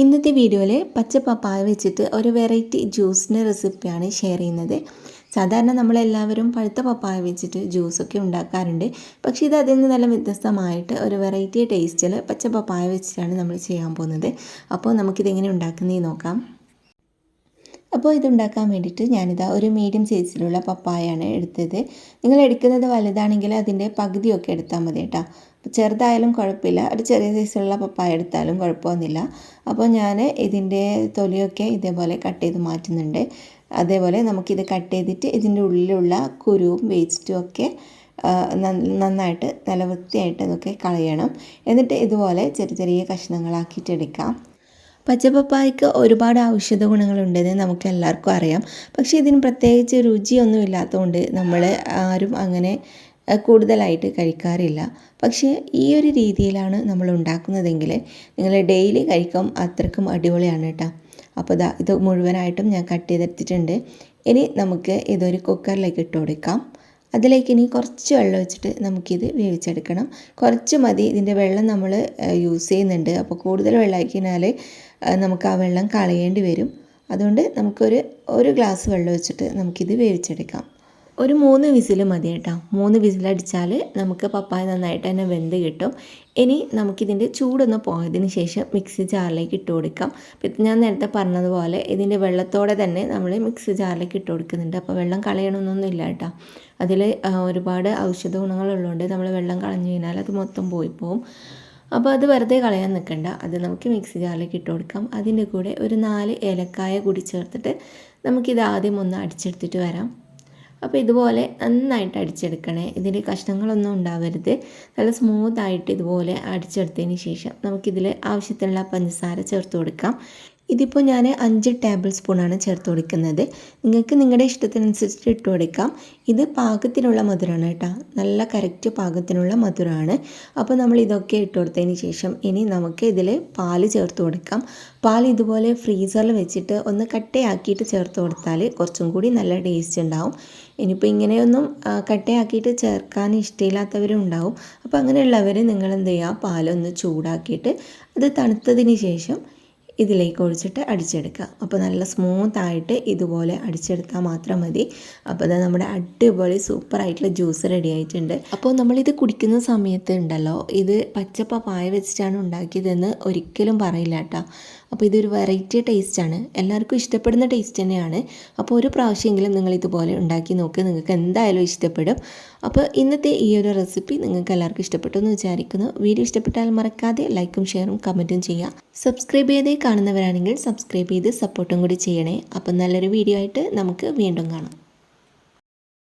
ഇന്നത്തെ വീഡിയോയിൽ പച്ച പപ്പായ വെച്ചിട്ട് ഒരു വെറൈറ്റി ജ്യൂസിന്റെ റെസിപ്പിയാണ് ഷെയർ ചെയ്യുന്നത്. സാധാരണ നമ്മളെല്ലാവരും പഴുത്ത പപ്പായ വെച്ചിട്ട് ജ്യൂസൊക്കെ ഉണ്ടാക്കാറുണ്ട്. പക്ഷേ ഇത് അതിൽ നിന്ന് നല്ല വ്യത്യസ്തമായിട്ട് ഒരു വെറൈറ്റി ടേസ്റ്റിൽ പച്ച പപ്പായ വെച്ചിട്ടാണ് നമ്മൾ ചെയ്യാൻ പോകുന്നത്. അപ്പോൾ നമുക്കിതെങ്ങനെ ഉണ്ടാക്കുന്നതെന്ന് നോക്കാം. അപ്പോൾ ഇതുണ്ടാക്കാൻ വേണ്ടിയിട്ട് ഞാനിതാ ഒരു മീഡിയം സൈസിലുള്ള പപ്പായാണ് എടുത്തത്. നിങ്ങൾ എടുക്കുന്നത് വലുതാണെങ്കിൽ അതിന്റെ പകുതിയൊക്കെ എടുത്താൽ മതി കേട്ടോ. ചെറുതായാലും കുഴപ്പമില്ല. ഒരു ചെറിയ സൈസിലുള്ള പപ്പായ എടുത്താലും കുഴപ്പമൊന്നുമില്ല. അപ്പോൾ ഞാൻ ഇതിന്റെ തൊലിയൊക്കെ ഇതേപോലെ കട്ട് ചെയ്ത് മാറ്റുന്നുണ്ട്. അതേപോലെ നമുക്കിത് കട്ട് ചെയ്തിട്ട് ഇതിന്റെ ഉള്ളിലുള്ള കുരുവും വേസ്റ്റും ഒക്കെ നന്നായിട്ട് നല്ല വൃത്തിയായിട്ട് അതൊക്കെ കളയണം. എന്നിട്ട് ഇതുപോലെ ചെറിയ ചെറിയ കഷ്ണങ്ങളാക്കിയിട്ട് എടുക്കാം പച്ചപ്പപ്പായ്ക്ക് ഒരുപാട് ഔഷധ ഗുണങ്ങളുണ്ടെന്ന് നമുക്ക് എല്ലാവർക്കും അറിയാം. പക്ഷേ ഇതിന് പ്രത്യേകിച്ച് രുചിയൊന്നും ഇല്ലാത്തതുകൊണ്ട് നമ്മൾ ആരും അങ്ങനെ കൂടുതലായിട്ട് കഴിക്കാറില്ല. പക്ഷേ ഈ ഒരു രീതിയിലാണ് നമ്മൾ ഉണ്ടാക്കുന്നതെങ്കിൽ നിങ്ങൾ ഡെയിലി കഴിക്കും അത്രക്കും അടിപൊളിയാണ് കേട്ടോ അപ്പോൾ ഇതാ ഇത് മുഴുവനായിട്ടും ഞാൻ കട്ട് ചെയ്തെടുത്തിട്ടുണ്ട്. ഇനി നമുക്ക് ഇതൊരു കുക്കറിലേക്ക് ഇട്ട് കൊടുക്കാം. അതിലേക്ക് ഇനി കുറച്ച് വെള്ളം വെച്ചിട്ട് നമുക്കിത് വേവിച്ചെടുക്കണം. കുറച്ച് മതി ഇതിന്റെ വെള്ളം നമ്മൾ യൂസ് ചെയ്യുന്നുണ്ട്. അപ്പോൾ കൂടുതൽ വെള്ളമാക്കിയാൽ നമുക്ക് ആ വെള്ളം കളയേണ്ടി വരും. അതുകൊണ്ട് നമുക്കൊരു ഒരു ഗ്ലാസ് വെള്ളം വെച്ചിട്ട് നമുക്കിത് വേവിച്ചെടുക്കാം. ഒരു മൂന്ന് വിസിൽ മതി കേട്ടോ. മൂന്ന് വിസിലടിച്ചാൽ നമുക്ക് പപ്പായ നന്നായിട്ട് തന്നെ വെന്ത് കിട്ടും. ഇനി നമുക്കിതിന്റെ ചൂടൊന്ന് പോയതിന് ശേഷം മിക്സി ജാറിലേക്ക് ഇട്ട് കൊടുക്കാം. ഞാൻ നേരത്തെ പറഞ്ഞതുപോലെ ഇതിന്റെ വെള്ളത്തോടെ തന്നെ നമ്മൾ മിക്സി ജാറിലേക്ക് ഇട്ട് കൊടുക്കുന്നുണ്ട്. അപ്പോൾ വെള്ളം കളയണമെന്നൊന്നും ഇല്ല കേട്ടോ. അതിൽ ഒരുപാട് ഔഷധ ഗുണങ്ങളുള്ളതുകൊണ്ട് നമ്മൾ വെള്ളം കളഞ്ഞു കഴിഞ്ഞാൽ അത് മൊത്തം പോയി പോവും. അപ്പോൾ അത് വെറുതെ കളയാൻ നിൽക്കണ്ട അത് നമുക്ക് മിക്സി ജാറിലേക്ക് ഇട്ട് കൊടുക്കാം. അതിന്റെ കൂടെ ഒരു നാല് ഏലക്കായ കൂടി ചേർത്തിട്ട് നമുക്കിത് ആദ്യം ഒന്ന് അടിച്ചെടുത്തിട്ട് വരാം. അപ്പോൾ ഇതുപോലെ നന്നായിട്ട് അടിച്ചെടുക്കണേ. ഇതിൽ കഷ്ണങ്ങളൊന്നും ഉണ്ടാവരുത്. നല്ല സ്മൂത്തായിട്ട് ഇതുപോലെ അടിച്ചെടുത്തതിന് ശേഷം നമുക്കിതിൽ ആവശ്യത്തിനുള്ള പഞ്ചസാര ചേർത്ത് കൊടുക്കാം. ഇതിപ്പോൾ ഞാൻ അഞ്ച് ടേബിൾ സ്പൂണാണ് ചേർത്ത് കൊടുക്കുന്നത്. നിങ്ങൾക്ക് നിങ്ങളുടെ ഇഷ്ടത്തിനനുസരിച്ച് ഇട്ട് കൊടുക്കാം. ഇത് പാകത്തിനുള്ള മധുരമാണ് കേട്ടോ. നല്ല കറക്റ്റ് പാകത്തിനുള്ള മധുരമാണ് അപ്പോൾ നമ്മൾ ഇതൊക്കെ ഇട്ട് കൊടുത്തതിന് ശേഷം ഇനി നമുക്ക് ഇതിൽ പാൽ ചേർത്ത് കൊടുക്കാം. പാൽ ഇതുപോലെ ഫ്രീസറിൽ വെച്ചിട്ട് ഒന്ന് കട്ടയാക്കിയിട്ട് ചേർത്ത് കൊടുത്താൽ കുറച്ചും കൂടി നല്ല ടേസ്റ്റ് ഉണ്ടാവും. ഇനിയിപ്പോൾ ഇങ്ങനെയൊന്നും കട്ടയാക്കിയിട്ട് ചേർക്കാൻ ഇഷ്ടമില്ലാത്തവരും ഉണ്ടാവും. അപ്പോൾ അങ്ങനെയുള്ളവർ നിങ്ങൾ എന്ത് ചെയ്യുക പാലൊന്ന് ചൂടാക്കിയിട്ട് അത് തണുത്തതിന് ശേഷം ഇതിലേക്ക് ഒഴിച്ചിട്ട് അടിച്ചെടുക്കുക. അപ്പോൾ നല്ല സ്മൂത്തായിട്ട് ഇതുപോലെ അടിച്ചെടുത്താൽ മാത്രം മതി. അപ്പോൾ അത് നമ്മുടെ അടിപൊളി സൂപ്പറായിട്ടുള്ള ജ്യൂസ് റെഡി ആയിട്ടുണ്ട്. അപ്പോൾ നമ്മളിത് കുടിക്കുന്ന സമയത്ത് ഉണ്ടല്ലോ ഇത് പച്ചപ്പ പായ വെച്ചിട്ടാണ് ഉണ്ടാക്കിയതെന്ന് ഒരിക്കലും പറയില്ല കേട്ടോ. അപ്പോൾ ഇതൊരു വെറൈറ്റി ടേസ്റ്റാണ് എല്ലാവർക്കും ഇഷ്ടപ്പെടുന്ന ടേസ്റ്റ് തന്നെയാണ്. അപ്പോൾ ഒരു പ്രാവശ്യമെങ്കിലും നിങ്ങൾ ഇതുപോലെ ഉണ്ടാക്കി നോക്ക്. നിങ്ങൾക്ക് എന്തായാലും ഇഷ്ടപ്പെടും. അപ്പോൾ ഇന്നത്തെ ഈ ഒരു റെസിപ്പി നിങ്ങൾക്ക് എല്ലാവർക്കും ഇഷ്ടപ്പെട്ടു എന്ന് വിചാരിക്കുന്നു. വീഡിയോ ഇഷ്ടപ്പെട്ടാൽ മറക്കാതെ ലൈക്കും ഷെയറും കമന്റും ചെയ്യുക. സബ്സ്ക്രൈബ് ചെയ്തേ കാണുന്നവരാണെങ്കിൽ സബ്സ്ക്രൈബ് ചെയ്ത് സപ്പോർട്ടും കൂടി ചെയ്യണേ. അപ്പം നല്ലൊരു വീഡിയോ ആയിട്ട് നമുക്ക് വീണ്ടും കാണാം.